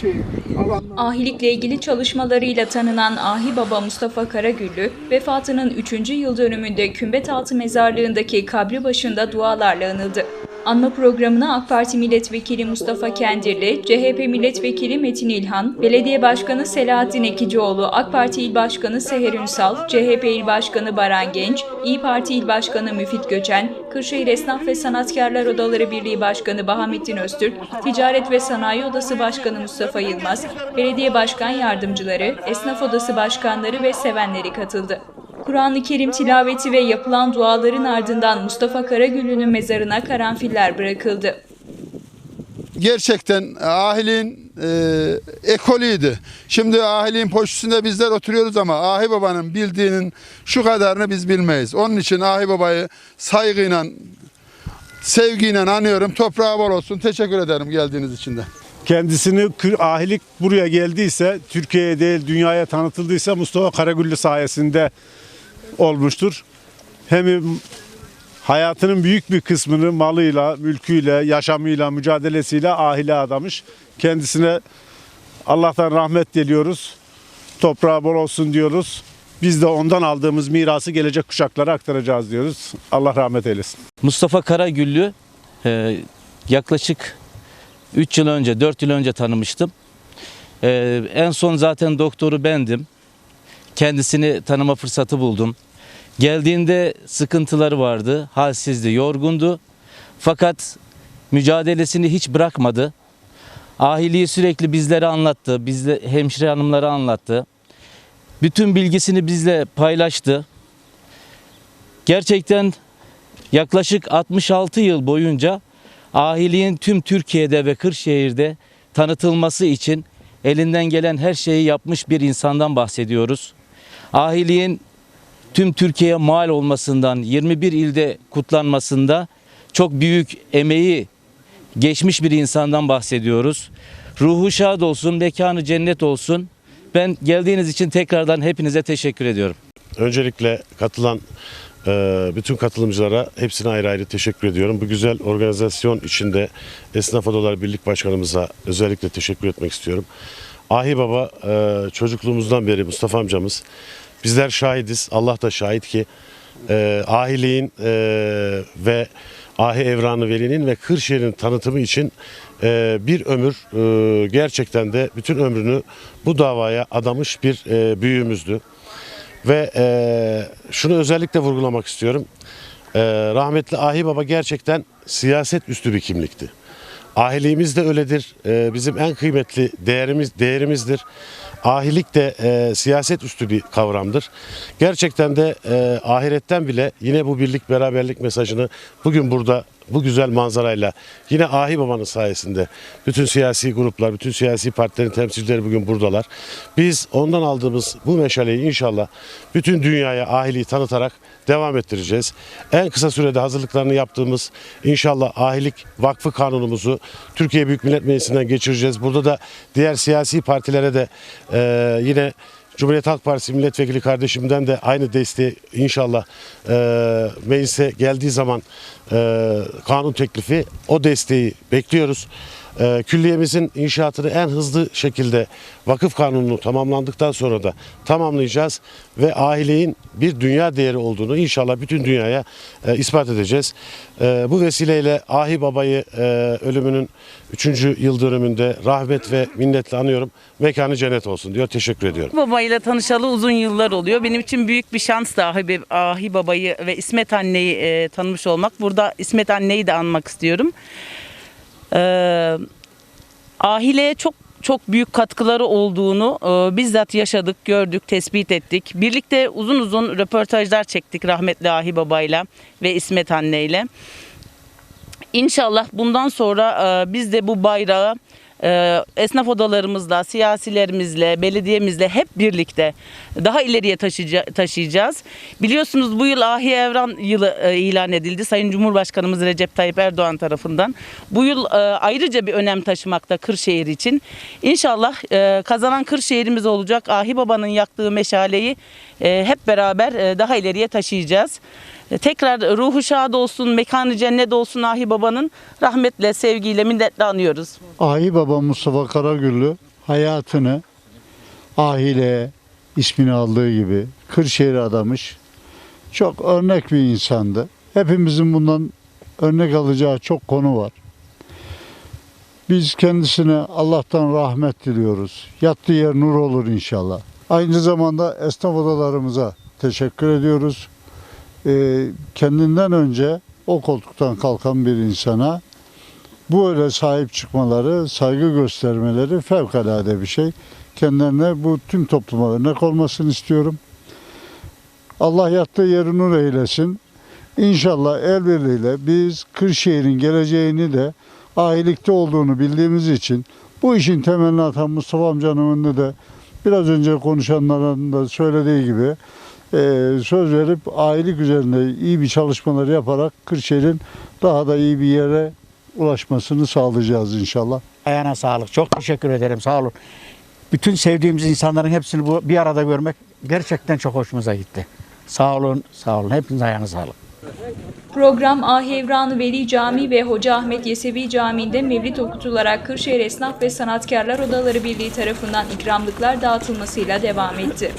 şey. Ahilikle ilgili çalışmalarıyla tanınan Ahi Baba Mustafa Karagüllü, vefatının 3. yıl dönümünde Kümbetaltı Mezarlığı'ndaki kabri başında dualarla anıldı. Anma programına AK Parti Milletvekili Mustafa Kendirli, CHP Milletvekili Metin İlhan, Belediye Başkanı Selahattin Ekicioğlu, AK Parti İl Başkanı Seher Ünsal, CHP İl Başkanı Baran Genç, İyi Parti İl Başkanı Müfit Göçen, Kırşehir Esnaf ve Sanatkarlar Odaları Birliği Başkanı Bahamettin Öztürk, Ticaret ve Sanayi Odası Başkanı Mustafa Yılmaz, Belediye Başkan Yardımcıları, Esnaf Odası Başkanları ve sevenleri katıldı. Kur'an-ı Kerim tilaveti ve yapılan duaların ardından Mustafa Karagüllü'nün mezarına karanfiller bırakıldı. gerçekten ahiliğin e, ekolüydü. Şimdi ahiliğin poşusunda bizler oturuyoruz ama Ahi Baba'nın bildiğinin şu kadarını biz bilmeyiz. Onun için Ahi Baba'yı saygıyla, sevgiyle anıyorum. Toprağı bol olsun. Teşekkür ederim geldiğiniz için de. Kendisini ahilik buraya geldiyse, Türkiye'ye değil dünyaya tanıtıldıysa Mustafa Karagüllü sayesinde olmuştur. Hem hayatının büyük bir kısmını malıyla, mülküyle, yaşamıyla, mücadelesiyle ahile adamış. Kendisine Allah'tan rahmet diliyoruz. Toprağı bol olsun diyoruz. Biz de ondan aldığımız mirası gelecek kuşaklara aktaracağız diyoruz. Allah rahmet eylesin. Mustafa Karagüllü e, yaklaşık 3 yıl önce, 4 yıl önce tanımıştım. E, en son zaten doktoru bendim. Kendisini tanıma fırsatı buldum. Geldiğinde sıkıntıları vardı, halsizdi, yorgundu. Fakat mücadelesini hiç bırakmadı. Ahiliği sürekli bizlere anlattı, bizle hemşire hanımlara anlattı. Bütün bilgisini bizle paylaştı. Gerçekten yaklaşık 66 yıl boyunca ahiliğin tüm Türkiye'de ve Kırşehir'de tanıtılması için elinden gelen her şeyi yapmış bir insandan bahsediyoruz. Ahiliğin tüm Türkiye'ye mal olmasından, 21 ilde kutlanmasında çok büyük emeği geçmiş bir insandan bahsediyoruz. Ruhu şad olsun, mekanı cennet olsun. Ben geldiğiniz için tekrardan hepinize teşekkür ediyorum. Öncelikle katılan e, bütün katılımcılara hepsine ayrı ayrı teşekkür ediyorum. Bu güzel organizasyon içinde Esnaf Odalar Birlik Başkanımıza özellikle teşekkür etmek istiyorum. Ahi Baba e, çocukluğumuzdan beri Mustafa amcamız bizler şahidiz. Allah da şahit ki e, ahiliğin e, ve Ahi Evranı Veli'nin ve Kırşehir'in tanıtımı için e, bir ömür e, gerçekten de bütün ömrünü bu davaya adamış bir e, büyüğümüzdü. Ve e, şunu özellikle vurgulamak istiyorum. E, rahmetli Ahi Baba gerçekten siyaset üstü bir kimlikti. Ahiliğimiz de öyledir. E, bizim en kıymetli değerimiz değerimizdir. Ahilik de e, siyaset üstü bir kavramdır. Gerçekten de e, ahiretten bile yine bu birlik beraberlik mesajını bugün burada bu güzel manzarayla yine Ahi Baba'nın sayesinde bütün siyasi gruplar, bütün siyasi partilerin temsilcileri bugün buradalar. Biz ondan aldığımız bu meşaleyi inşallah bütün dünyaya ahiliği tanıtarak devam ettireceğiz. En kısa sürede hazırlıklarını yaptığımız inşallah ahilik vakfı kanunumuzu Türkiye Büyük Millet Meclisi'nden geçireceğiz. Burada da diğer siyasi partilere de e, yine Cumhuriyet Halk Partisi milletvekili kardeşimden de aynı desteği inşallah e, meclise geldiği zaman e, kanun teklifi o desteği bekliyoruz. E, külliyemizin inşaatını en hızlı şekilde vakıf kanununu tamamlandıktan sonra da tamamlayacağız ve aileyin bir dünya değeri olduğunu inşallah bütün dünyaya e, ispat edeceğiz. E, bu vesileyle Ahi Baba'yı e, ölümünün 3. yıl dönümünde rahmet ve minnetle anıyorum. Mekanı cennet olsun diyor. Teşekkür ediyorum. Babayla tanışalı uzun yıllar oluyor. Benim için büyük bir şans da Ahi, Ahi Baba'yı ve İsmet Anne'yi e, tanımış olmak. Burada İsmet Anne'yi de anmak istiyorum. Ee, Ahile'ye çok çok büyük katkıları olduğunu e, bizzat yaşadık, gördük, tespit ettik. Birlikte uzun uzun röportajlar çektik rahmetli Ahi Baba'yla ve İsmet Anne'yle. İnşallah bundan sonra e, biz de bu bayrağı e, esnaf odalarımızla, siyasilerimizle, belediyemizle hep birlikte daha ileriye taşıyacağız. Biliyorsunuz bu yıl Ahi Evran yılı e, ilan edildi Sayın Cumhurbaşkanımız Recep Tayyip Erdoğan tarafından. Bu yıl e, ayrıca bir önem taşımakta Kırşehir için. İnşallah e, kazanan Kırşehir'imiz olacak. Ahi Baba'nın yaktığı meşaleyi hep beraber daha ileriye taşıyacağız. E, Tekrar ruhu şad olsun, mekanı cennet olsun Ahi Baba'nın rahmetle, sevgiyle, minnetle anıyoruz. Ahi Baba Mustafa Karagüllü hayatını ahile ismini aldığı gibi Kırşehir'e adamış. Çok örnek bir insandı. Hepimizin bundan örnek alacağı çok konu var. Biz kendisine Allah'tan rahmet diliyoruz. Yattığı yer nur olur inşallah. Aynı zamanda esnaf odalarımıza teşekkür ediyoruz. Ee, kendinden önce o koltuktan kalkan bir insana bu öyle sahip çıkmaları, saygı göstermeleri fevkalade bir şey. Kendilerine bu tüm topluma örnek olmasını istiyorum. Allah yattığı yeri nur eylesin. İnşallah el birliğiyle biz Kırşehir'in geleceğini de ahilikte olduğunu bildiğimiz için bu işin temelini atan Mustafa amcanın önünde de biraz önce konuşanların da söylediği gibi e, söz verip ahilik üzerinde iyi bir çalışmalar yaparak Kırşehir'in daha da iyi bir yere ulaşmasını sağlayacağız inşallah. Ayağına sağlık. Çok teşekkür ederim. Sağ olun. Bütün sevdiğimiz insanların hepsini bu bir arada görmek gerçekten çok hoşumuza gitti. Sağ olun, sağ olun. Hepiniz ayağına sağlık. Program Ahevran Veli Camii ve Hoca Ahmet Yesevi Camii'nde mevlid okutularak Kırşehir Esnaf ve Sanatkarlar Odaları Birliği tarafından ikramlıklar dağıtılmasıyla devam etti.